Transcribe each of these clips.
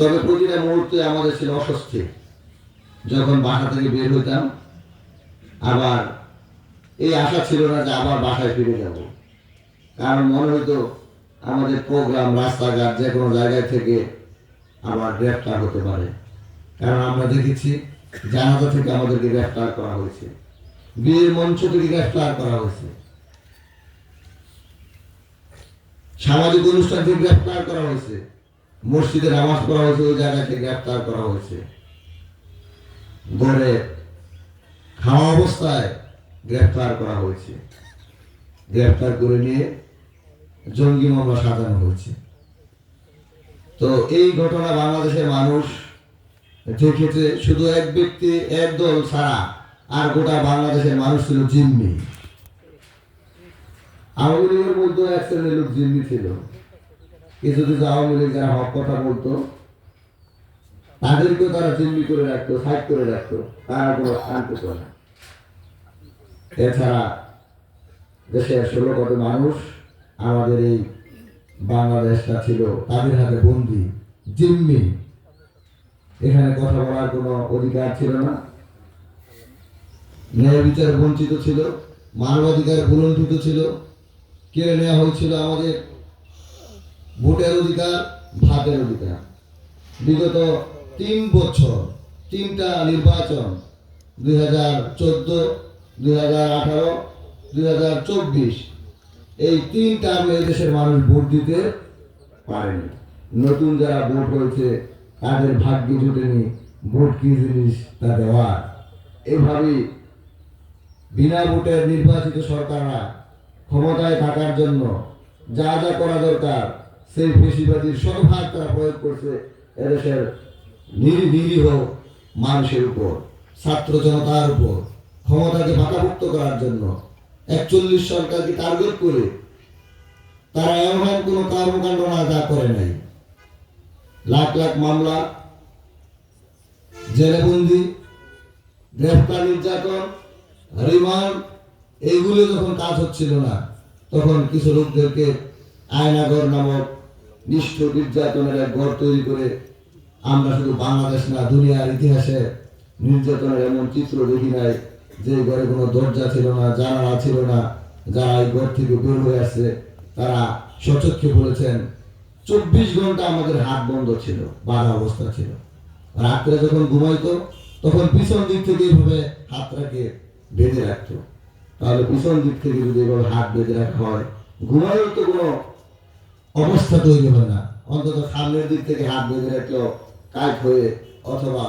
তবে প্রতিটা মুহূর্তে আমাদের ছিল অস্বস্তি। যখন বাসা থেকে বের হইতাম, আবার এই আশা ছিল না যে আবার বাসায় ফিরে যাব। কারণ মনে হতো আমাদের প্রোগ্রাম, রাস্তাঘাট, যে কোনো জায়গায় থেকে আবার গ্রেফতার হতে পারে। কারণ আমরা দেখেছি, জানাজা থেকে আমাদেরকে গ্রেফতার করা হয়েছে। বিয়ের মঞ্চ থেকে গ্রেফতার করা হয়েছে। সামাজিক অনুষ্ঠান থেকে গ্রেফতার করা হয়েছে। মসজিদে নামাজ পড়া হয়েছে, ওই জায়গা থেকে গ্রেফতার করা হয়েছে। গড়ে খাওয়া অবস্থায় গ্রেফতার করা হয়েছে। গ্রেফতার করে নিয়ে জঙ্গি মামলা সাজানো হয়েছে। তো এই ঘটনা বাংলাদেশের মানুষ দেখেছে, শুধু এক ব্যক্তি, এক দল ছাড়া আর গোটা বাংলাদেশের মানুষ ছিল জিম্মি। আওয়ামী লীগের মধ্যে এক শ্রেণির লোক জিম্মি ছিল। কিছু কিছু আওয়ামী লীগ যারা হক কথা বলতো, তাদেরকেও তারা জিম্মি করে রাখতো, সাইড করে রাখতো, তারা কোনো শান্তি করে না। এছাড়া দেশের ষোলো কোটি মানুষ আমাদের এই বাংলাদেশটা ছিল তাদের হাতে বন্দি, জিম্মি। এখানে কথা বলার কোনো অধিকার ছিল না। ন্যায় বিচার বঞ্চিত ছিল, মানবাধিকার ভুলণ্ঠিত ছিল। কেড়ে নেওয়া হয়েছিল আমাদের ভোটের অধিকার ভাতের অধিকার। বিগত তিন বছর, তিনটা নির্বাচন, দুই হাজার চোদ্দ, দুই হাজার আঠারো, দুই হাজার চব্বিশ, এই তিন টার্মে এই দেশের মানুষ ভোট দিতে পারেনি। নতুন যারা ভোট হয়েছে, তাদের ভাগ্যে জুটেনি, ভোট কি জিনিস তা দেওয়ার। এইভাবেই বিনা ভোটের নির্বাচিত সরকাররা ক্ষমতায় থাকার জন্য যা যা করা দরকার সেই বেশিরভাগই শতভাগ তারা প্রয়োগ করছে এদেশের নিরি- নিরীহ মানুষের উপর, ছাত্র জনতার উপর, ক্ষমতাকে বাঁকাভুক্ত করার জন্য। একচল্লিশ সরকারকে টার্গেট করে তারা এমন কোনো কর্মকাণ্ড না যা করে নাই। লাখ লাখ মামলা, জেলেবন্দি গ্রেফতার নির্যাতন, রিমান্ড, এইগুলো যখন কাজ হচ্ছিল না, তখন কিছু লোকদেরকে আয়নাগর নামক নিষ্ঠুর নির্যাতনের এক ঘর তৈরি করে আমরা শুধু বাংলাদেশ না, দুনিয়ার ইতিহাসে নির্যাতনের এমন চিত্র দেখি নাই যে ঘরে কোনো দরজা ছিল না, জানালা ছিল না, যারা এই ঘর থেকে বের হয়ে আসছে, তারা সচক্ষে বলেছেন, চব্বিশ ঘণ্টা আমাদের হাত বন্ধ ছিল, বাধা অবস্থা ছিল। রাত্রে যখন ঘুমাইতো, তখন পিছন দিক থেকে এইভাবে হাতটাকে বেঁধে রাখতো। তাহলে পিছন দিক থেকে যদি এভাবে হাত বেঁধে রাখা হয়, ঘুমাইও তো কোনো অবস্থা তৈরি হয় না। অন্তত সামনের দিক থেকে হাত বেঁধে রাখলেও কাজ হয়ে অথবা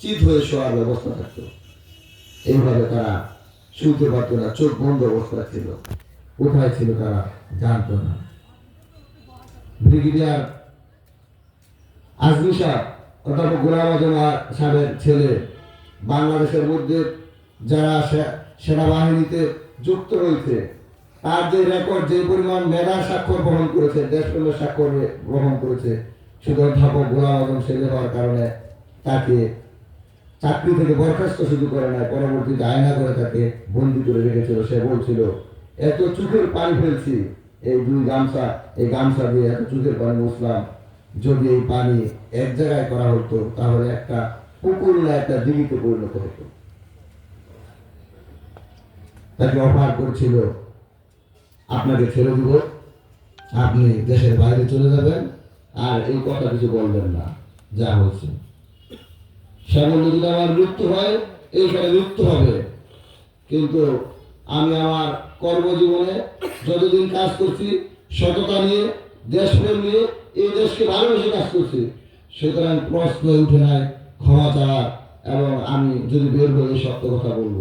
চিত হয়ে শোয়ার ব্যবস্থা থাকতো। এইভাবে তারা শুনতে পারতো না, চোখ বন্ধ অবস্থা ছিল। কোথায় ছিল তারা জানতো না। ব্রিগেডিয়ার আজমি সাহ অর্থাৎ গোলাম সাহেবের ছেলে, বাংলাদেশের মধ্যে যারা সেনাবাহিনীতে যুক্ত রয়েছে তার যে রেকর্ড যে পরিমাণ মেধার স্বাক্ষর বহন করেছে দেশপ্রেমের স্বাক্ষর গ্রহণ করেছে, শুধু অধ্যাপক গোলাম আজম ছেলে হওয়ার কারণে তাকে চাকরি থেকে বরখাস্ত শুধু করে নাই, পরবর্তীতে আয়না করে তাকে বন্দি করে রেখেছিল। সে বলছিল, এত চোখের পানি ফেলছি, এই দুই গামছা, এই গামছা দিয়ে এত চোখের পানি মুসলাম যদি এই পানি এক জায়গায় করা হতো, তাহলে একটা পুকুর না একটা দিঘিতে পরিণত হতো। তাকে অফার করছিল আপনাকে ছেড়ে দিব। আপনি দেশের বাইরে চলে যাবেন আর এই কথা কিছু বলবেন না, যা হচ্ছে। বলল যদি আমার মৃত্যু হয় এই এইখানে মৃত্যু হবে। কিন্তু আমি আমার কর্মজীবনে যতদিন কাজ করছি, সততা নিয়ে, দেশপ্রেম নিয়ে এই দেশকে ভালোবেসে কাজ করছি। সুতরাং প্রশ্ন উঠে নাই, ক্ষমা চাওয়ার, এবং আমি যদি বের হয়ে সত্য কথা বলব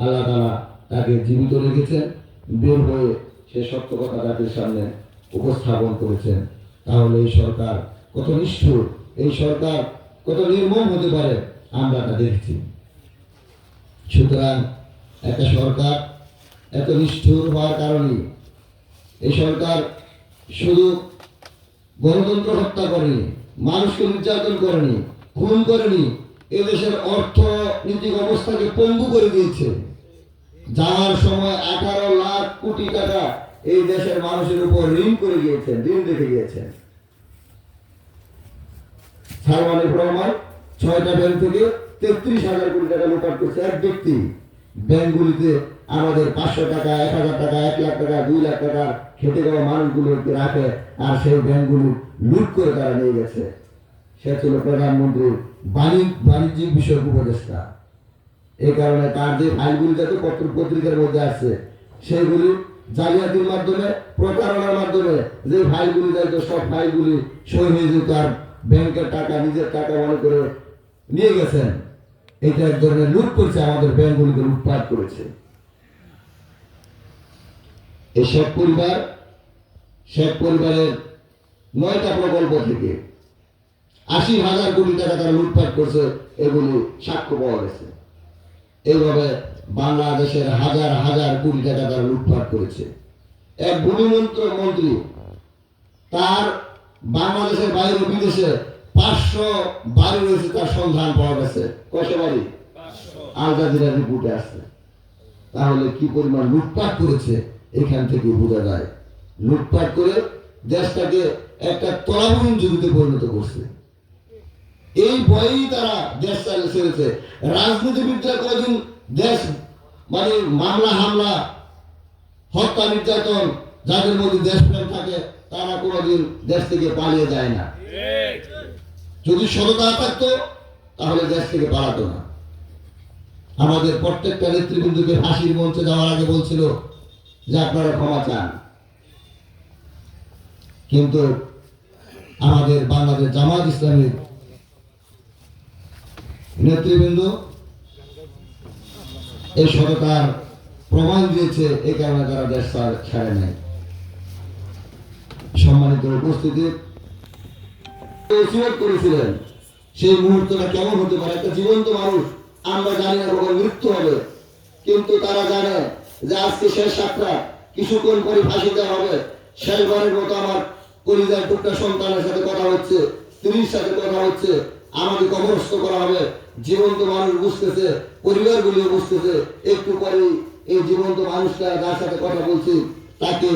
আল্লাহ তালা তাকে জীবিত রেখেছেন। বের হয়ে সে সত্য কথা জাতির সামনে উপস্থাপন করেছেন। তাহলে এই সরকার কত নিষ্ঠুর, এই সরকার কত নির্মম হতে পারে, আমরা তা দেখছি। সুতরাং একটা সরকার এত নিষ্ঠুর হওয়ার কারণে এই সরকার শুধু গণতন্ত্র হত্যা করেনি, মানুষকে নির্যাতন করেনি, খুন করেনি, এদেশের অর্থনৈতিক অবস্থাকে পঙ্গু করে দিয়েছে। যাওয়ার সময় আঠারো লাখ কোটি টাকা এই দেশের মানুষের উপর ঋণ করে গিয়েছেন, ঋণ রেখে গিয়েছেন। সালমান ছয়টা ব্যাংক থেকে তেত্রিশ হাজার কোটি টাকা করছে এক ব্যক্তি। ব্যাংকগুলিতে আমাদের পাঁচশো টাকা, এক হাজার টাকা, এক লাখ টাকা, দুই লাখ টাকা খেটে যাওয়া মানুষগুলোকে রাখে আর সেই ব্যাংকগুলো লুট করে তারা নিয়ে গেছে। সে ছিল প্রধানমন্ত্রী বাণিজ্য বাণিজ্যিক বিষয়ক উপদেষ্টা। এই কারণে তার যে ফাইলগুলি যাতে পত্র পত্রিকার মধ্যে আছে সেইগুলি জালিয়াতির মাধ্যমে, প্রতারণার মাধ্যমে যে ফাইলগুলি যাইত, সব ফাইলগুলি সই হয়ে যেত আর ব্যাংকের টাকা, নিজের টাকা মনে করে নিয়ে গেছেন। এটা এক ধরনের লুট করছে আমাদের ব্যাংকগুলিকে, লুটপাট করেছে। শেখ পরিবার, শেখ পরিবারের নয়টা প্রকল্প থেকে আশি হাজার কোটি টাকা তারা লুটপাট করছে, এগুলি সাক্ষ্য পাওয়া গেছে। এইভাবে বাংলাদেশের হাজার হাজার কোটি টাকা তারা লুটপাট করেছে। এক ভূমিমন্ত্র মন্ত্রী তার বাংলাদেশের বাইরে বিদেশে পাঁচশো বাড়ি রয়েছে তার সন্ধান পাওয়া গেছে। কয়শো বাড়ি? আল জাজিরা রিপোর্টে আসছে। তাহলে কি পরিমাণ লুটপাট করেছে এখান থেকে বোঝা যায়। লুটপাট করে দেশটাকে একটা তলাবহীন জমিতে পরিণত করছে। এই ভয়েই তারা দেশ চালিয়ে ছেড়েছে রাজনীতিবিদরা কদিন দেশ মানে মামলা, হামলা, হত্যা, নির্যাতন, যাদের মধ্যে দেশপ্রেম থাকে, তারা কোনোদিন দেশ থেকে পালিয়ে যায় না। যদি সততা থাকতো, তাহলে দেশ থেকে পালাতো না। আমাদের প্রত্যেকটা নেতৃবৃন্দকে ফাঁসির মঞ্চে যাওয়ার আগে বলছিল যে আপনারা ক্ষমা চান। কিন্তু আমাদের বাংলাদেশ জামাত ইসলামের নেতৃবৃন্দ এই সরকার প্রমাণ দিয়েছে এই কারণে তারা দেশ ছাড়- নাই। সম্মানিত উপস্থিতি। করেছিলেন, সেই মুহূর্তটা কেমন হতে পারে? একটা জীবন্ত মানুষ, আমরা জানি না কখন মৃত্যু হবে, কিন্তু তারা জানে যে আজকে শেষ সাতটা কিছুক্ষণ পরে ফাঁসি দেওয়া হবে। শেষবারের মতো আমার পরিবার টুকটা সন্তানের সাথে কথা হচ্ছে, স্ত্রীর সাথে কথা হচ্ছে। আমাকে কবরস্থ করা হবে। জীবন্ত মানুষ বুঝতেছে পরিবার পরিবারগুলিও বুঝতেছে। একটু পরেই এই জীবন্ত মানুষটা যার সাথে কথা বলছি, তাকে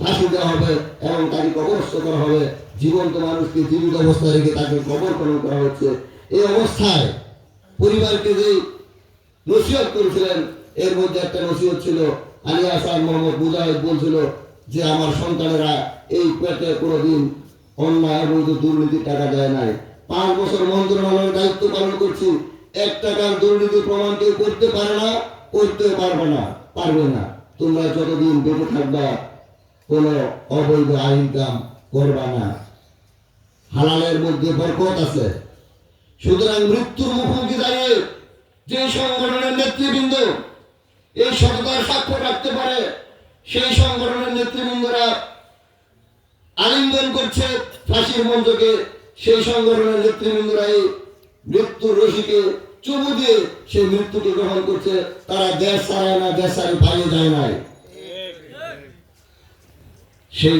ফাঁসি দেওয়া হবে এবং তাকে কবরস্থ করা হবে। জীবন্ত মানুষকে জীবিত অবস্থায় রেখে তাকে কবর খনন করা হচ্ছে। এই অবস্থায় পরিবারকে যে নসিহত করেছিলেন, এর মধ্যে একটা নসিহত ছিল, আলী হাসান মোহাম্মদ মুজাহিদ বলছিল যে, আমার সন্তানেরা এই পেটে কোনোদিন অন্যায় দুর্নীতির টাকা দেয় নাই। পাঁচ বছর মন্ত্রণালয়ের দায়িত্ব পালন করছি। এক টাকার দুর্নীতি প্রমাণ কেউ করতে পারে না করতে পারবে না পারবে না। তোমরা যতদিন বেঁচে থাকবা, কোন অবৈধ ইনকাম করবা না। হালালের মধ্যে বরকত আছে। সুতরাং মৃত্যুর মুখোমুখি দাঁড়িয়ে যে সংগঠনের নেতৃবৃন্দ এই সততার সাক্ষ্য রাখতে পারে, সেই সংগঠনের নেতৃবৃন্দরা আলিঙ্গন করছে ফাঁসির মঞ্চকে। সেই সংগঠনের নেতৃবৃন্দরা এই মৃত্যুর রশিকে চুমু দিয়ে সেই মৃত্যুকে গ্রহণ করছে। তারা দেশ ছাড়ায় না, দেশ ছাড়ে পালিয়ে যায় নাই। সেই